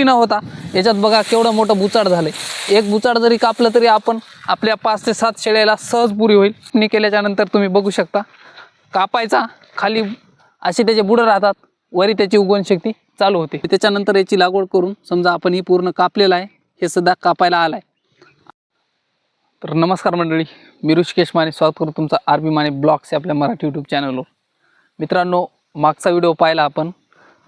मोठी न होता याच्यात बघा केवढं मोठं बुचाड झालं एक बुचाड जरी कापलं तरी आपण आपल्या पाच ते सात शेळ्याला सहज पुरी होईल. मी केल्याच्यानंतर तुम्ही बघू शकता. कापायचा खाली असे त्याचे बुडं राहतात. वरी त्याची उगवण शक्ती चालू होते. त्याच्यानंतर याची लागवड करून समजा आपण ही पूर्ण कापलेलं आहे हे सुद्धा कापायला आलं आहे तर नमस्कार मंडळी मी ऋषिकेश माने. स्वागत करतो तुमचा आर बी माने ब्लॉग्स आपल्या मराठी यूट्यूब चॅनलवर मित्रांनो मागचा व्हिडिओ पाहिला आपण.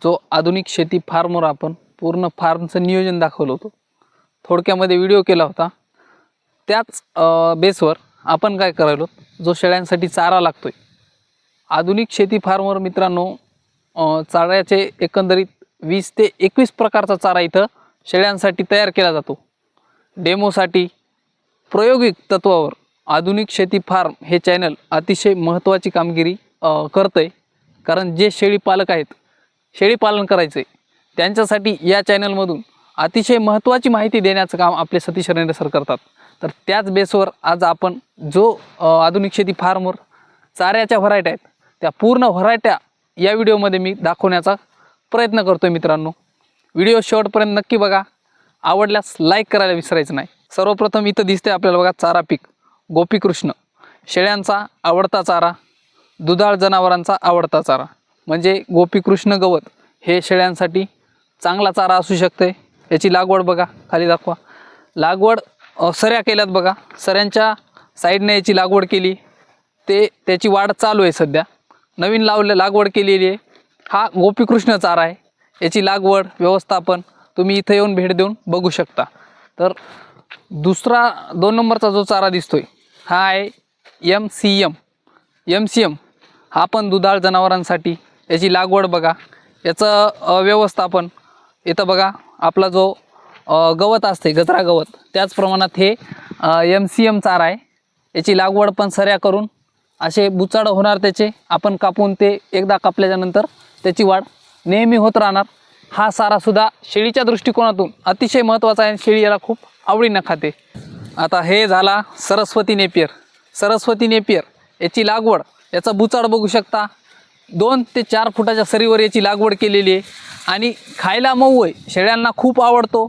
जो आधुनिक शेती फार्मवर आपण पूर्ण फार्मचं नियोजन दाखवलं होतं. थोडक्यामध्ये व्हिडिओ केला होता. त्याच बेसवर आपण काय करायलो? जो शेळ्यांसाठी चारा लागतो आहे आधुनिक शेती फार्मवर मित्रांनो चाऱ्याचे एकंदरीत वीस ते एकवीस प्रकारचा चारा इथं शेळ्यांसाठी तयार केला जातो. डेमोसाठी प्रायोगिक तत्वावर आधुनिक शेती फार्म हे चॅनल अतिशय महत्त्वाची कामगिरी करतं आहे कारण जे शेळी पालक आहेत शेळी पालन करायचं आहे त्यांच्यासाठी या चॅनलमधून अतिशय महत्त्वाची माहिती देण्याचं काम आपले सतीश रेंडे सर करतात. तर त्याच बेसवर आज आपण जो आधुनिक शेती फार्मवर चाऱ्याच्या व्हरायट्या आहेत त्या पूर्ण व्हरायट्या या व्हिडिओमध्ये मी दाखवण्याचा प्रयत्न करतो आहे मित्रांनो व्हिडिओ शेवटपर्यंत नक्की बघा. आवडल्यास लाईक करायला विसरायचं नाही. सर्वप्रथम इथं दिसते आपल्याला बघा चारा पीक. गोपीकृष्ण. शेळ्यांचा आवडता चारा दुधाळ जनावरांचा आवडता चारा. म्हणजे गोपीकृष्ण गवत हे शेळ्यांसाठी चांगला चारा असू शकते. याची लागवड बघा खाली दाखवा. लागवड सऱ्या केल्यात बघा. सऱ्यांच्या साईडने याची लागवड केली. ते त्याची वाढ चालू आहे सध्या. नवीन लावले लागवड केलेली आहे. हा गोपीकृष्ण चारा आहे. याची लागवड व्यवस्थापन तुम्ही इथं येऊन भेट देऊन बघू शकता. तर दुसरा दोन नंबरचा जो चारा दिसतो आहे हा आहे M C M M C M हा पण दुधाळ जनावरांसाठी याची लागवड बघा. याचं व्यवस्थापन इथं बघा आपला जो गवत असते गजरा गवत त्याच प्रमाणात हे एम सी एम चारा आहे. याची लागवड पण सऱ्या करून असे बुचाड होणार त्याचे आपण कापून ते एकदा कापल्याच्यानंतर त्याची वाढ नेहमी होत राहणार. हा सारासुद्धा शेळीच्या दृष्टिकोनातून अतिशय महत्त्वाचा आहे आणि शेळी याला खूप आवडीनं खाते. आता हे झाला सरस्वती नेपियर. सरस्वती नेपियर याची लागवड याचा बुचाड बघू शकता. दोन ते चार फुटाच्या सरीवर याची लागवड केलेली आहे. आणि खायला मऊ आहे. शेळ्यांना खूप आवडतो.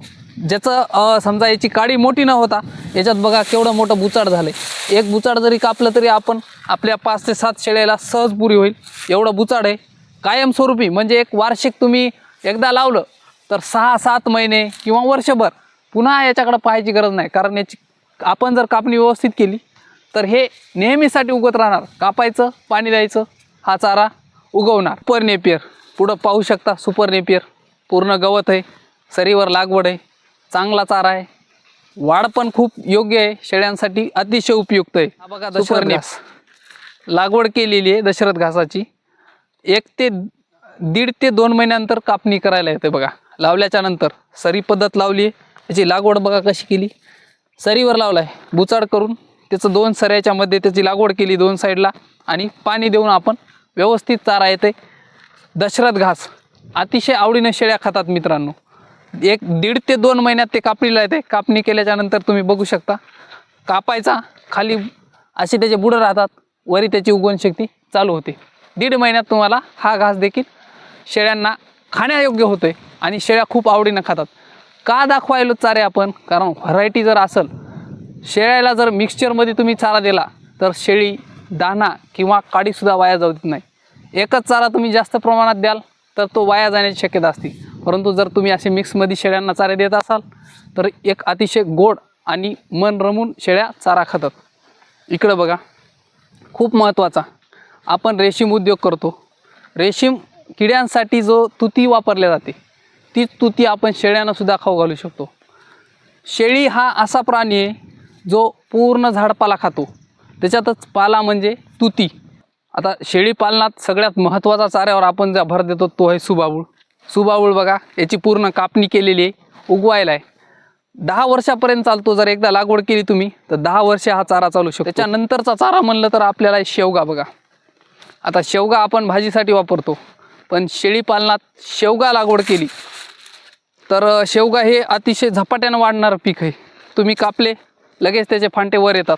ज्याचं समजा याची काडी मोठी न होता याच्यात बघा केवढं मोठं बुचाड झालं आहे एक बुचाड जरी कापलं तरी आपण आपल्या पाच ते सात शेळ्याला सहज पुरी होईल. एवढं बुचाड आहे. कायमस्वरूपी म्हणजे एक वार्षिक तुम्ही एकदा लावलं तर सहा सात महिने किंवा वर्षभर पुन्हा याच्याकडं पाहायची गरज नाही. कारण याची आपण जर कापणी व्यवस्थित केली तर हे नेहमीसाठी उगत राहणार. कापायचं पाणी द्यायचं हा चारा उगवणार. सुपर नेपियर पुढं पाहू शकता सुपर नेपियर पूर्ण गवत आहे. सरीवर लागवड आहे. चांगला चारा आहे. वाढ पण खूप योग्य आहे. शेळ्यांसाठी अतिशय उपयुक्त आहे. हा बघा दशरथ घास. लागवड केलेली आहे दशरथ घासाची. एक ते दीड ते दोन महिन्यानंतर कापणी करायला येते बघा. लावल्याच्या नंतर सरी पद्धत लावली आहे. त्याची लागवड बघा कशी केली. सरीवर लावला आहे बुचाड करून त्याचं दोन सऱ्याच्या मध्ये त्याची लागवड केली दोन साईडला आणि पाणी देऊन आपण व्यवस्थित चारा येते. दशरथ घास. अतिशय आवडीने शेळ्या खातात मित्रांनो. एक दीड ते दोन महिन्यात ते कापणीला येते. कापणी केल्याच्यानंतर तुम्ही बघू शकता. कापायचा खाली असे त्याचे बुडं राहतात. वरी त्याची उगवण शक्ती चालू होते. दीड महिन्यात तुम्हाला हा घास देखील शेळ्यांना खाण्यायोग्य होतो आहे आणि शेळ्या खूप आवडीनं खातात. का दाखवायलो चारे आपण? कारण व्हरायटी जर असेल शेळ्याला जर मिक्सचरमध्ये तुम्ही चारा दिला तर शेळी दाना किंवा काडीसुद्धा वाया जाऊ देत नाही. एकच चारा तुम्ही जास्त प्रमाणात द्याल तर तो वाया जाण्याची शक्यता असते. परंतु जर तुम्ही असे मिक्समध्ये शेळ्यांना चारे देत असाल तर एक अतिशय गोड आणि मन रमून शेळ्या चारा खातात. इकडं बघा खूप महत्त्वाचा. आपण रेशीम उद्योग करतो. रेशीम किड्यांसाठी जो तुती वापरल्या जाते ती तुती आपण शेळ्यांनासुद्धा खाऊ घालू शकतो. शेळी हा असा प्राणी आहे जो पूर्ण झाडपाला खातो. त्याच्यातच पाला म्हणजे तुती. आता शेळी पालनात सगळ्यात महत्त्वाचा चाऱ्यावर आपण ज्या भर देतो तो आहे सुबाबूळ सुबाबूळ बघा याची पूर्ण कापणी केलेली आहे उगवायला आहे. दहा वर्षापर्यंत चालतो जर एकदा लागवड केली तुम्ही तर दहा वर्ष हा चारा चालू शकतो. त्याच्यानंतरचा चारा म्हणलं तर आपल्याला आहे शेवगा बघा. आता शेवगा आपण भाजीसाठी वापरतो पण शेळी पालनात शेवगा लागवड केली तर शेवगा हे अतिशय झपाट्यानं वाढणारं पीक आहे. तुम्ही कापले लगेच त्याचे फांटे वर येतात.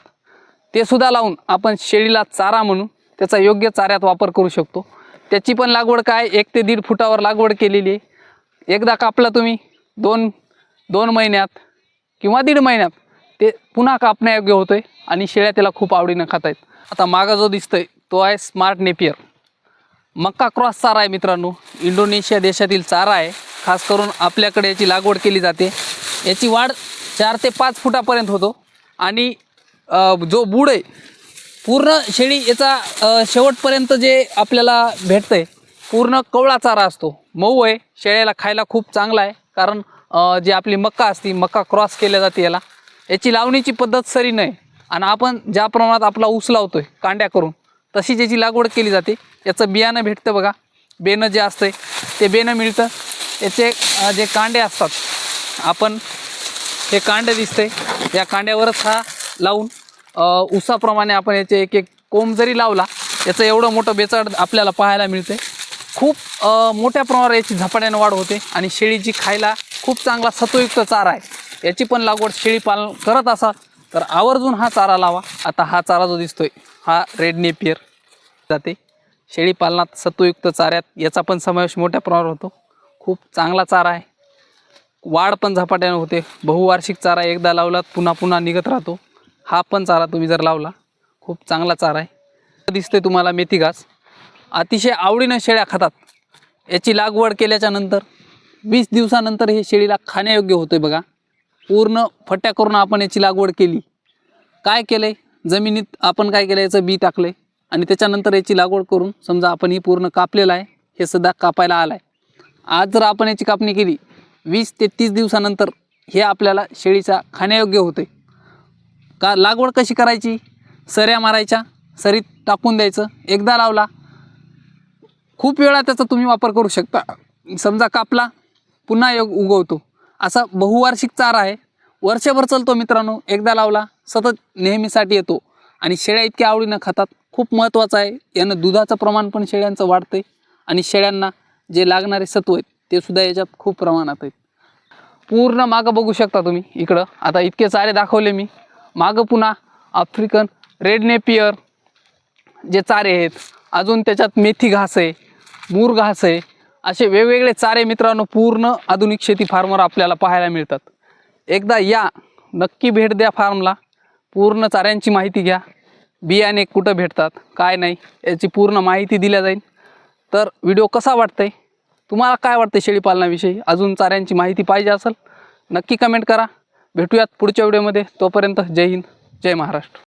ते सुद्धा लावून आपण शेळीला चारा म्हणून त्याचा योग्य चाऱ्यात वापर करू शकतो. त्याची पण लागवड काय? एक ते दीड फुटावर लागवड केलेली आहे. एकदा कापला तुम्ही दोन दोन महिन्यात किंवा दीड महिन्यात ते पुन्हा कापण्यायोग्य होतं आहे आणि शेळ्या त्याला खूप आवडीनं खात आहेत आता मागा जो दिसतोय तो आहे स्मार्ट नेपियर. मक्का क्रॉस चारा आहे मित्रांनो. इंडोनेशिया देशातील चारा आहे. खास करून आपल्याकडे याची लागवड केली जाते. याची वाढ चार ते पाच फुटापर्यंत होतो. आणि जो बूड आहे पूर्ण शेळी याचा शेवटपर्यंत जे आपल्याला भेटतंय पूर्ण कवळा चारा असतो. मऊ आहे शेळ्याला खायला खूप चांगला आहे. कारण जी आपली मक्का असती मक्का क्रॉस केल्या जाते याला. याची लावणीची पद्धत सरी नाही. आणि आपण ज्या प्रमाणात आपला ऊस लावतो आहे कांड्या करून तशी ज्याची लागवड केली जाते. याचं बियाणं भेटतं बघा. बेणं जे असतंय ते बेणं मिळतं. याचे जे कांडे असतात आपण हे कांडे दिसते या कांड्यावरच हा लावून उसाप्रमाणे आपण याचे एक एक कोंब जरी लावला याचं एवढं मोठं बेचाड आपल्याला पाहायला मिळते खूप मोठ्या प्रमाणावर याची झपाट्याने वाढ होते आणि शेळीची खायला खूप चांगला सत्वयुक्त चारा आहे याची पण लागवड शेळी पालन करत असाल तर आवर्जून हा चारा लावा. आता हा चारा जो दिसतोय हा रेड नेपियर जाते. शेळी पालनात सत्वयुक्त चाऱ्यात याचा पण समावेश मोठ्या प्रमाणावर होतो. खूप चांगला चारा आहे. वाढ पण झपाट्याने होते. बहुवार्षिक चारा एकदा लावलात पुन्हा पुन्हा निघत राहतो. हा पण चारा तुम्ही जर लावला खूप चांगला चारा आहे. दिसते तुम्हाला मेथी घास. अतिशय आवडीनं शेळ्या खातात. याची लागवड केल्याच्यानंतर वीस दिवसानंतर हे शेळीला खाण्यायोग्य होते बघा. पूर्ण फट्ट्या करून आपण याची लागवड केली. काय केलं आहे जमिनीत आपण काय केलं याचं बी टाकलं आहे आणि त्याच्यानंतर याची लागवड करून समजा आपण ही पूर्ण कापलेलं आहे हे सध्या कापायला आलं आहे आज जर आपण याची कापणी केली वीस ते तीस दिवसानंतर हे आपल्याला शेळीचा खाण्यायोग्य होते का लागवड कशी करायची? सऱ्या मारायच्या सरीत टाकून द्यायचं एकदा लावला. खूप वेळा त्याचा तुम्ही वापर करू शकता. समजा कापला पुन्हा योग उगवतो. असा बहुवार्षिक चारा आहे. वर्षभर चलतो मित्रांनो एकदा लावला सतत नेहमीसाठी येतो. आणि शेळ्या इतक्या आवडीनं खातात. खूप महत्त्वाचं आहे. यानं दुधाचं प्रमाण पण शेळ्यांचं वाढतंय. आणि शेळ्यांना जे लागणारे सत्व आहेत ते सुद्धा याच्यात खूप प्रमाणात आहेत. पूर्ण मागं बघू शकता तुम्ही इकडं. आता इतके चारे दाखवले मी. मागं पुन्हा आफ्रिकन रेड नेपियर जे चारे आहेत. अजून त्याच्यात मेथी घास आहे मूर घास आहे. असे वेगवेगळे चारे मित्रांनो पूर्ण आधुनिक शेती फार्मर आपल्याला पाहायला मिळतात. एकदा या नक्की भेट द्या फार्मला पूर्ण चाऱ्यांची माहिती घ्या. बियाणे कुठं भेटतात काय नाही याची पूर्ण माहिती दिल्या जाईल. तर व्हिडिओ कसा वाटतंय? तुम्हाला काय वाटतं शेळीपालनाविषयी? अजून चाऱ्यांची माहिती पाहिजे असेल नक्की कमेंट करा. भेटूयात पुढच्या व्हिडिओमध्ये. तोपर्यंत जय हिंद जय महाराष्ट्र.